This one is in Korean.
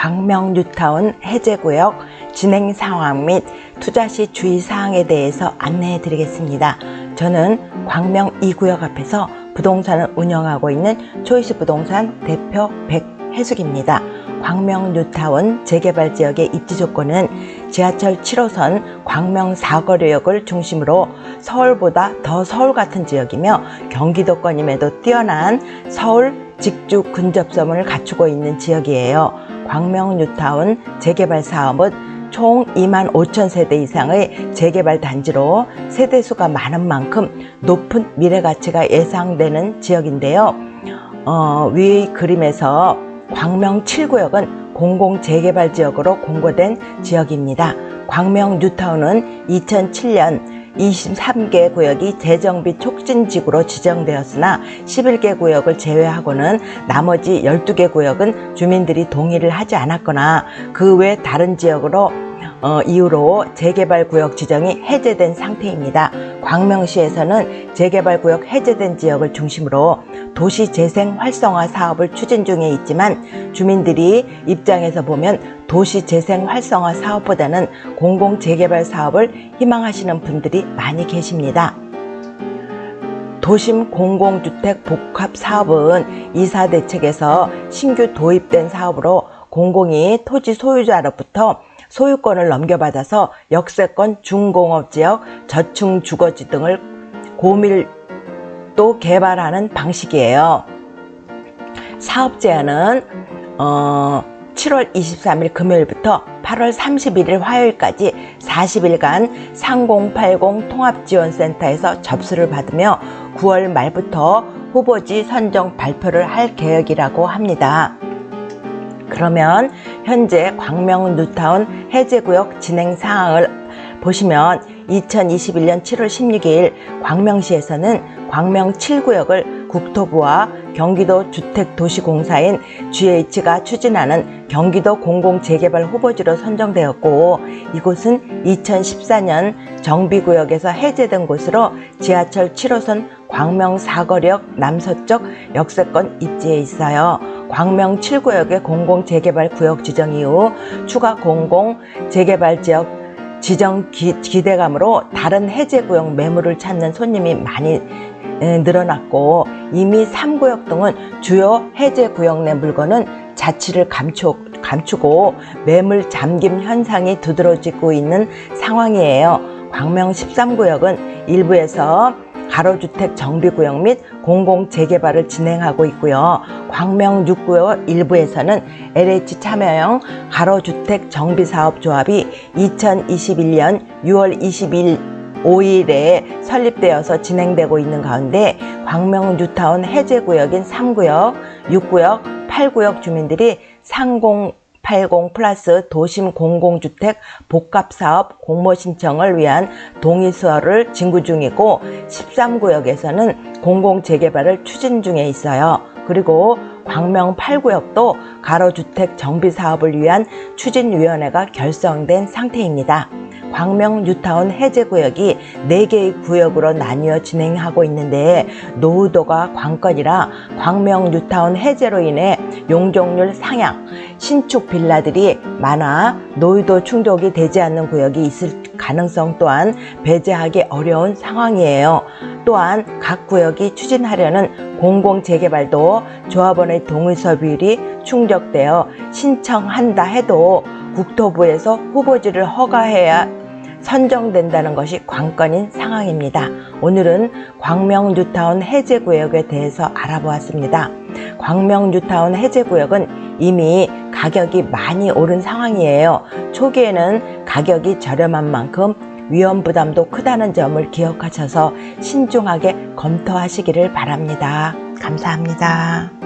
광명 뉴타운 해제구역 진행 상황 및 투자 시 주의사항에 대해서 안내해 드리겠습니다. 저는 광명 2구역 앞에서 부동산을 운영하고 있는 초이스 부동산 대표 백혜숙입니다. 광명 뉴타운 재개발 지역의 입지 조건은 지하철 7호선 광명 사거리역을 중심으로 서울보다 더 서울 같은 지역이며 경기도권임에도 뛰어난 서울 직주 근접점을 갖추고 있는 지역이에요. 광명 뉴타운 재개발 사업은 총 2만 5천 세대 이상의 재개발 단지로 세대수가 많은 만큼 높은 미래 가치가 예상되는 지역인데요. 어, 위 그림에서 광명 7구역은 공공 재개발 지역으로 공고된 지역입니다. 광명 뉴타운은 2007년 23개 구역이 재정비 촉진 지구로 지정되었으나 11개 구역을 제외하고는 나머지 12개 구역은 주민들이 동의를 하지 않았거나 그 외 다른 지역으로 어, 이후로 재개발 구역 지정이 해제된 상태입니다. 광명시에서는 재개발 구역 해제된 지역을 중심으로 도시 재생 활성화 사업을 추진 중에 있지만 주민들이 입장에서 보면 도시 재생 활성화 사업보다는 공공 재개발 사업을 희망하시는 분들이 많이 계십니다. 도심 공공주택 복합 사업은 이사 대책에서 신규 도입된 사업으로 공공이 토지 소유자로부터 소유권을 넘겨받아서 역세권 중공업 지역 저층 주거지 등을 고밀도 개발하는 방식이에요. 사업 제한은 어, 7월 23일 금요일부터 8월 31일 화요일까지 40일간 3080 통합지원센터에서 접수를 받으며 9월 말부터 후보지 선정 발표를 할 계획이라고 합니다. 그러면 현재 광명 뉴타운 해제구역 진행 사항을 보시면 2021년 7월 16일 광명시에서는 광명 7구역을 국토부와 경기도 주택도시공사인 GH가 추진하는 경기도 공공재개발 후보지로 선정되었고 이곳은 2014년 정비구역에서 해제된 곳으로 지하철 7호선 광명 사거리역 남서쪽 역세권 입지에 있어요. 광명 7구역의 공공 재개발 구역 지정 이후 추가 공공 재개발 지역 지정 기, 기대감으로 다른 해제 구역 매물을 찾는 손님이 많이 늘어났고 이미 3구역 등은 주요 해제 구역 내 물건은 자치를 감추, 감추고 매물 잠김 현상이 두드러지고 있는 상황이에요. 광명 13구역은 일부에서 가로주택 정비구역 및 공공재개발을 진행하고 있고요. 광명 6구역 일부에서는 LH 참여형 가로주택 정비사업조합이 2021년 6월 20일 5일에 설립되어서 진행되고 있는 가운데 광명 뉴타운 해제 구역인 3구역, 6구역, 8구역 주민들이 상공 80 플러스 도심 공공주택 복합사업 공모 신청을 위한 동의서를 진구 중이고 13구역에서는 공공재개발을 추진 중에 있어요. 그리고 광명 8구역도 가로주택 정비 사업을 위한 추진위원회가 결성된 상태입니다. 광명 뉴타운 해제 구역이 4개의 구역으로 나뉘어 진행하고 있는데 노후도가 관건이라 광명 뉴타운 해제로 인해 용적률 상향, 신축 빌라들이 많아 노후도 충족이 되지 않는 구역이 있을 가능성 또한 배제하기 어려운 상황이에요. 또한 각 구역이 추진하려는 공공 재개발도 조합원의 동의 서 비율이 충족되어 신청한다 해도 국토부에서 후보지를 허가해야 선정된다는 것이 관건인 상황입니다. 오늘은 광명 뉴타운 해제구역에 대해서 알아보았습니다. 광명 뉴타운 해제구역은 이미 가격이 많이 오른 상황이에요. 초기에는 가격이 저렴한 만큼 위험 부담도 크다는 점을 기억하셔서 신중하게 검토하시기를 바랍니다. 감사합니다.